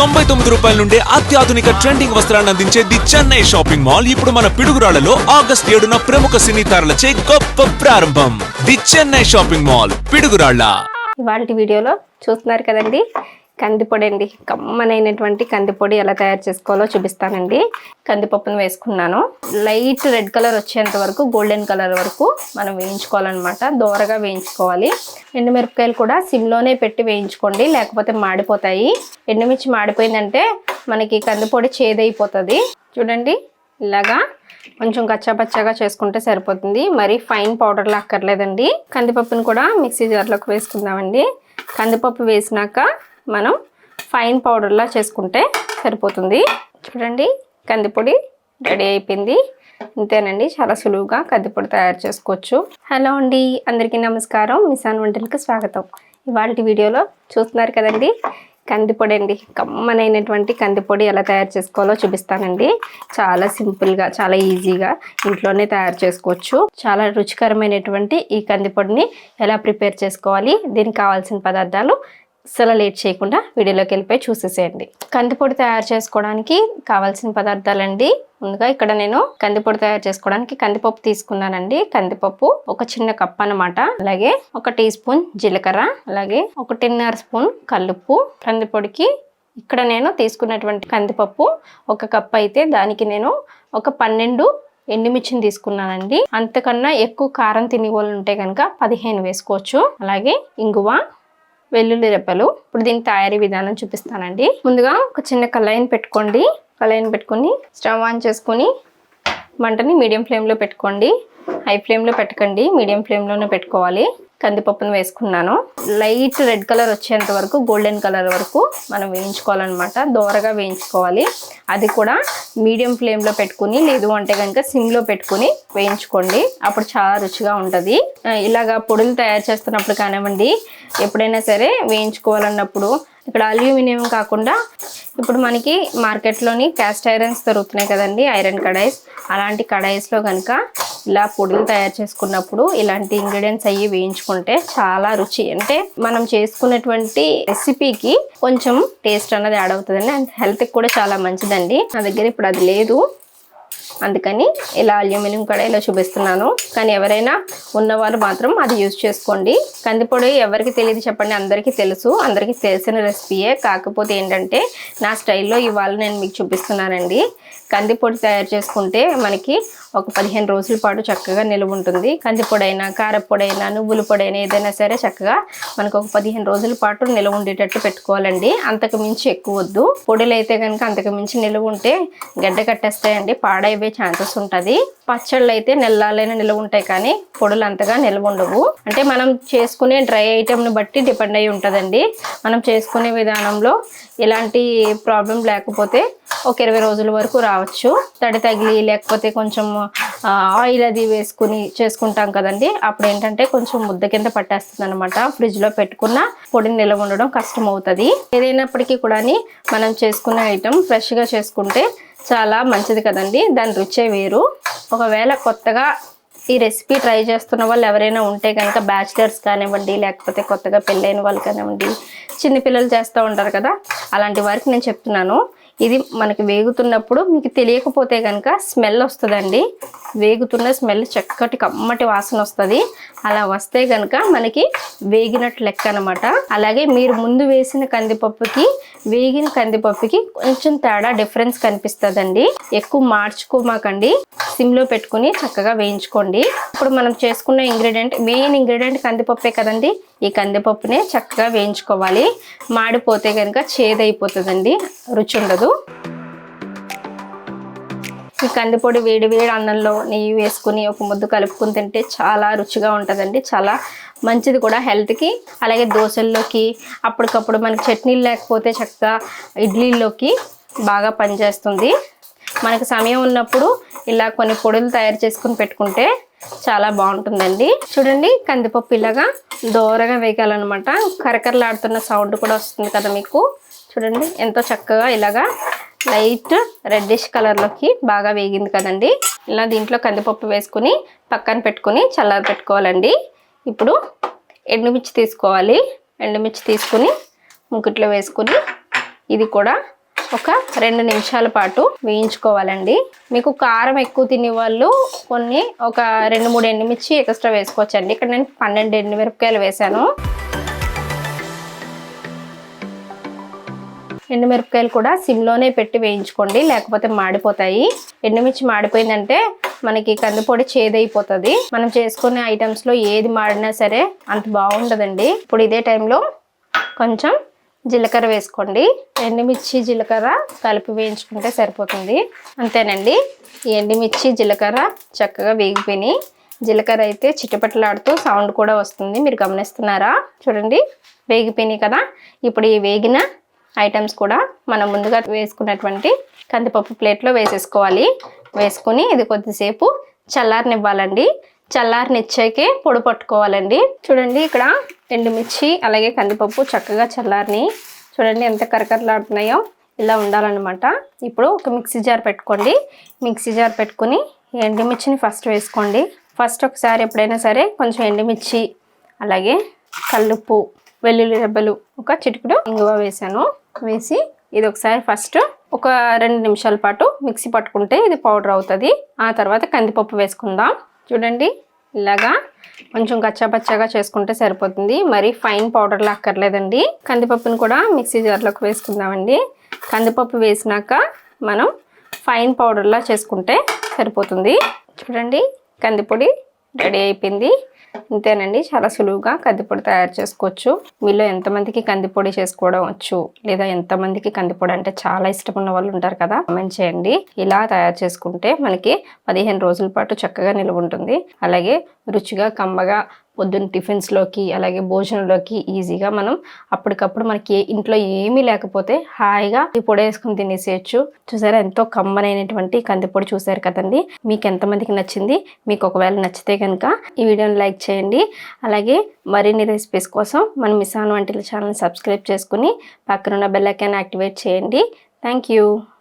తొంభై తొమ్మిది రూపాయల నుండి అత్యాధునిక ట్రెండింగ్ వస్త్రాన్ని అందించే ది చెన్నై షాపింగ్ మాల్. ఇప్పుడు మన పిడుగురాళ్ళలో ఆగస్ట్ ఏడున ప్రముఖ సినీ తారలచే గొప్ప ప్రారంభం. The Chennai shopping mall Piduguralla. ఇవాళ వీడియోలో చూస్తున్నారు కదండి. కందిపొడి అండి కమ్మనైనటువంటి కందిపొడి ఎలా తయారు చేసుకోవాలో చూపిస్తానండి. కందిపప్పును వేసుకున్నాను. లైట్ రెడ్ కలర్ వచ్చేంత వరకు గోల్డెన్ కలర్ వరకు మనం వేయించుకోవాలన్నమాట. దోరగా వేయించుకోవాలి. ఎండుమిరపకాయలు కూడా సిమ్లోనే పెట్టి వేయించుకోండి లేకపోతే మాడిపోతాయి. ఎండుమిర్చి మాడిపోయిందంటే మనకి కందిపొడి చేదైపోతుంది. చూడండి ఇలాగా కొంచెం కచ్చాపచ్చాగా చేసుకుంటే సరిపోతుంది. మరి ఫైన్ పౌడర్లా అక్కర్లేదండి కందిపప్పును కూడా మిక్సీ జార్లోకి వేసుకుందామండి. కందిపప్పు వేసినాక మనం ఫైన్ పౌడర్లా చేసుకుంటే సరిపోతుంది. చూడండి కందిపొడి రెడీ అయిపోయింది. ఇంతేనండి చాలా సులువుగా కందిపొడి తయారు చేసుకోవచ్చు. హలో అండి అందరికీ నమస్కారం. మిసాన్ వంటలకు స్వాగతం. ఇవాళ వీడియోలో చూస్తున్నారు కదండి కందిపొడి అండి. కమ్మనైనటువంటి కందిపొడి ఎలా తయారు చేసుకోవాలో చూపిస్తానండి. చాలా సింపుల్గా చాలా ఈజీగా ఇంట్లోనే తయారు చేసుకోవచ్చు. చాలా రుచికరమైనటువంటి ఈ కందిపొడిని ఎలా ప్రిపేర్ చేసుకోవాలి దీనికి కావాల్సిన పదార్థాలు అసలు లేట్ చేయకుండా వీడియోలోకి వెళ్ళిపోయి చూసేసేయండి. కందిపొడి తయారు చేసుకోవడానికి కావాల్సిన పదార్థాలండి. ముందుగా ఇక్కడ నేను కందిపొడి తయారు చేసుకోవడానికి కందిపప్పు తీసుకున్నానండి. కందిపప్పు ఒక చిన్న కప్ అనమాట అలాగే ఒక టీ స్పూన్ జీలకర్ర అలాగే ఒక ఒకటిన్నర స్పూన్ కల్లుప్పు. కందిపొడికి ఇక్కడ నేను తీసుకున్నటువంటి కందిపప్పు ఒక కప్ అయితే దానికి నేను ఒక పన్నెండు ఎండుమిర్చిని తీసుకున్నానండి. అంతకన్నా ఎక్కువ కారం తినే వాళ్ళు ఉంటే కనుక పదిహేను వేసుకోవచ్చు. అలాగే ఇంగువ వెల్లుల్లి రెప్పలు ఇప్పుడు దీని తయారీ విధానం చూపిస్తానండి. ముందుగా ఒక చిన్న కళాయిని పెట్టుకోండి. కళాయిని పెట్టుకొని స్టవ్ ఆన్ చేసుకొని మంటని మీడియం ఫ్లేమ్లో పెట్టుకోండి. హై ఫ్లేమ్లో పెట్టకండి. మీడియం ఫ్లేమ్లోనే పెట్టుకోవాలి. కందిపప్పును వేసుకున్నాను. లైట్ రెడ్ కలర్ వచ్చేంత వరకు గోల్డెన్ కలర్ వరకు మనం వేయించుకోవాలన్నమాట. దోరగా వేయించుకోవాలి. అది కూడా మీడియం ఫ్లేమ్లో పెట్టుకుని లేదు అంటే కనుక సిమ్లో పెట్టుకుని వేయించుకోండి. అప్పుడు చాలా రుచిగా ఉంటుంది. ఇలాగా పొడులు తయారు చేస్తున్నప్పుడు కానివ్వండి ఎప్పుడైనా సరే వేయించుకోవాలన్నప్పుడు. ఇక్కడ అల్యూమినియం కాకుండా ఇప్పుడు మనకి మార్కెట్లోని క్యాస్ట్ ఐరన్స్ దొరుకుతున్నాయి కదండి ఐరన్ కడాయిస్. అలాంటి కడాయిస్లో కనుక ఇలా పొడులు తయారు చేసుకున్నప్పుడు ఇలాంటి ఇంగ్రీడియంట్స్ అవి వేయించుకుంటే చాలా రుచి. అంటే మనం చేసుకున్నటువంటి రెసిపీకి కొంచెం టేస్ట్ అన్నది యాడ్ అవుతుందండి. అండ్ హెల్త్కి కూడా చాలా మంచిదండి. నా దగ్గర ఇప్పుడు అది లేదు. అందుకని ఇలా అల్యూమినియం కడాయిలో చూపిస్తున్నాను. కానీ ఎవరైనా ఉన్నవారు మాత్రం అది యూజ్ చేసుకోండి. కందిపొడి ఎవరికి తెలియదు చెప్పండి అందరికీ తెలుసు. అందరికీ తెలిసిన రెసిపీయే కాకపోతే ఏంటంటే నా స్టైల్లో ఇవాళ నేను మీకు చూపిస్తున్నానండి. కందిపొడి తయారు చేసుకుంటే మనకి ఒక పదిహేను రోజుల పాటు చక్కగా నిలువ ఉంటుంది. కందిపొడైనా కారపొడైనా నువ్వుల పొడి అయినా ఏదైనా సరే చక్కగా మనకు ఒక పదిహేను రోజుల పాటు నిలువ ఉండేటట్టు పెట్టుకోవాలండి. అంతకు మించి ఎక్కువ వద్దు. పొడులు అయితే కనుక అంతకు మించి నిలువ ఉంటే గడ్డ కట్టేస్తాయండి. పాడైపోయే ఛాన్సెస్ ఉంటుంది. పచ్చళ్ళు అయితే నెల్లాలైనా నిలువ ఉంటాయి కానీ పొడులు అంతగా నిల్వ ఉండవు. అంటే మనం చేసుకునే డ్రై ఐటెంని బట్టి డిపెండ్ అయి ఉంటుందండి. మనం చేసుకునే విధానంలో ఎలాంటి ప్రాబ్లం లేకపోతే ఒక ఇరవై రోజుల వరకు రావచ్చు. తడి తగిలి లేకపోతే కొంచెం ఆయిల్ అది వేసుకుని చేసుకుంటాం కదండి. అప్పుడు ఏంటంటే కొంచెం ముద్ద కింద పట్టేస్తుంది అనమాట ఫ్రిడ్జ్లో పెట్టుకున్న పొడిని నిల్వ ఉండడం కష్టం అవుతుంది ఏదైనప్పటికీ కూడా మనం చేసుకునే ఐటెం ఫ్రెష్గా చేసుకుంటే చాలా మంచిది కదండి. దాని రుచే వేరు. ఒకవేళ కొత్తగా ఈ రెసిపీ ట్రై చేస్తున్న వాళ్ళు ఎవరైనా ఉంటే కనుక బ్యాచిలర్స్ కానివ్వండి లేకపోతే కొత్తగా పెళ్ళైన వాళ్ళు కానివ్వండి చిన్నపిల్లలు చేస్తూ ఉంటారు కదా. అలాంటి వారికి నేను చెప్తున్నాను. ఇది మనకి వేగుతున్నప్పుడు మీకు తెలియకపోతే కనుక స్మెల్ వస్తుందండి. వేగుతున్న స్మెల్ చక్కటి కమ్మటి వాసన వస్తుంది. అలా వస్తే కనుక మనకి వేగినట్టు లెక్క అనమాట అలాగే మీరు ముందు వేసిన కందిపప్పుకి వేగిన కందిపప్పుకి కొంచెం తేడా డిఫరెన్స్ కనిపిస్తుందండి. ఎక్కువ మార్చుకోమాకండి. సిమ్లో పెట్టుకుని చక్కగా వేయించుకోండి. ఇప్పుడు మనం చేసుకున్న ఇంగ్రీడియంట్ మెయిన్ ఇంగ్రీడియంట్ కందిపప్పే కదండి. ఈ కందిపప్పునే చక్కగా వేయించుకోవాలి. మాడిపోతే కనుక చేదైపోతుందండి. రుచి ఉండదు. ఈ కందిపొడి వేడి వేడి అన్నంలో నెయ్యి వేసుకుని ఒక ముద్దు కలుపుకుని తింటే చాలా రుచిగా ఉంటుందండి. చాలా మంచిది కూడా హెల్త్కి. అలాగే దోశల్లోకి అప్పటికప్పుడు మనకి చట్నీలు లేకపోతే చక్కగా ఇడ్లీలోకి బాగా పనిచేస్తుంది. మనకు సమయం ఉన్నప్పుడు ఇలా కొన్ని పొడులు తయారు చేసుకుని పెట్టుకుంటే చాలా బాగుంటుందండి. చూడండి కందిపప్పు ఇలాగా దోరగా వేయాలన్నమాట కరకరలాడుతున్న సౌండ్ కూడా వస్తుంది కదా మీకు. చూడండి ఎంతో చక్కగా ఇలాగా లైట్ రెడ్డిష్ కలర్లోకి బాగా వేగింది కదండి. ఇలా దీంట్లో కందిపప్పు వేసుకుని పక్కన పెట్టుకుని చల్లారి పెట్టుకోవాలండి. ఇప్పుడు ఎండుమిర్చి తీసుకోవాలి. ఎండుమిర్చి తీసుకుని ముకుట్లో వేసుకుని ఇది కూడా ఒక రెండు నిమిషాల పాటు వేయించుకోవాలండి. మీకు కారం ఎక్కువ తినే వాళ్ళు కొన్ని ఒక రెండు మూడు ఎండుమిర్చి ఎక్స్ట్రా వేసుకోవచ్చండి. ఇక్కడ నేను పన్నెండు ఎండుమిరపకాయలు వేశాను. ఎండుమిరపకాయలు కూడా సిమ్లోనే పెట్టి వేయించుకోండి లేకపోతే మాడిపోతాయి. ఎండుమిర్చి మాడిపోయిందంటే మనకి కందిపొడి చేదైపోతుంది. మనం చేసుకునే ఐటమ్స్లో ఏది మాడినా సరే అంత బాగుండదండి. ఇప్పుడు ఇదే టైంలో కొంచెం జీలకర్ర వేసుకోండి. ఎండుమిర్చి జీలకర్ర కలిపి వేయించుకుంటే సరిపోతుంది. అంతేనండి. ఈ ఎండుమిర్చి జీలకర్ర చక్కగా వేగిపోయినాయి. జీలకర్ర అయితే చిటపటలాడుతూ సౌండ్ కూడా వస్తుంది. మీరు గమనిస్తున్నారా? చూడండి వేగిపోయినాయి కదా. ఇప్పుడు ఈ వేగిన ఐటమ్స్ కూడా మనం ముందుగా వేసుకున్నటువంటి కందిపప్పు ప్లేట్లో వేసేసుకోవాలి. వేసుకుని ఇది కొద్దిసేపు చల్లారనివ్వాలండి. చల్లారనిచ్చాకే పొడి పట్టుకోవాలండి. చూడండి ఇక్కడ ఎండుమిర్చి అలాగే కందిపప్పు చక్కగా చల్లారిని చూడండి ఎంత కరకరలాడుతున్నాయో ఇలా ఉండాలన్నమాట. ఇప్పుడు ఒక మిక్సీ జార్ పెట్టుకోండి. మిక్సీ జార్ పెట్టుకుని ఎండుమిర్చిని ఫస్ట్ వేసుకోండి. ఫస్ట్ ఒకసారి ఎప్పుడైనా సరే కొంచెం ఎండుమిర్చి అలాగే కల్లుప్పు వెల్లుల్లి రెబ్బలు ఒక చిటికుడు ఇంగువ వేసాను. వేసి ఇది ఒకసారి ఫస్ట్ ఒక రెండు నిమిషాల పాటు మిక్సీ పట్టుకుంటే ఇది పౌడర్ అవుతుంది. ఆ తర్వాత కందిపప్పు వేసుకుందాం. చూడండి ఇలాగా కొంచెం కచ్చాపచ్చాగా చేసుకుంటే సరిపోతుంది. మరి ఫైన్ పౌడర్లా అక్కర్లేదండి. కందిపప్పును కూడా మిక్సీ జార్లోకి వేసుకుందామండి. కందిపప్పు వేసినాక మనం ఫైన్ పౌడర్లా చేసుకుంటే సరిపోతుంది. చూడండి కందిపొడి రెడీ అయిపోయింది. అంతేనండి చాలా సులువుగా కందిపొడి తయారు చేసుకోవచ్చు. మీలో ఎంతమందికి కందిపొడి చేసుకోవడం వచ్చు లేదా ఎంతమందికి కందిపొడి అంటే చాలా ఇష్టం ఉన్న వాళ్ళు ఉంటారు కదా కామెంట్ చేయండి. ఇలా తయారు చేసుకుంటే మనకి పదిహేను రోజుల పాటు చక్కగా నిల్వ ఉంటుంది. అలాగే రుచిగా కమ్మగా పొద్దున్న టిఫిన్స్లోకి అలాగే భోజనంలోకి ఈజీగా మనం అప్పటికప్పుడు మనకి ఏ- ఇంట్లో ఏమీ లేకపోతే హాయిగా ఈ పొడి వేసుకుని తినేసేయచ్చు. చూసారా? ఎంతో కమ్మనైనటువంటి కందిపొడి చూసారు కదండి? మీకు ఎంతమందికి నచ్చింది? మీకు ఒకవేళ నచ్చితే కనుక ఈ వీడియోని లైక్ చేయండి. అలాగే మరిన్ని రెసిపీస్ కోసం మన మిసాన్ వంటి ఛానల్ సబ్స్క్రైబ్ చేసుకుని పక్కనున్న బెల్లైకాన్ యాక్టివేట్ చేయండి. Thank you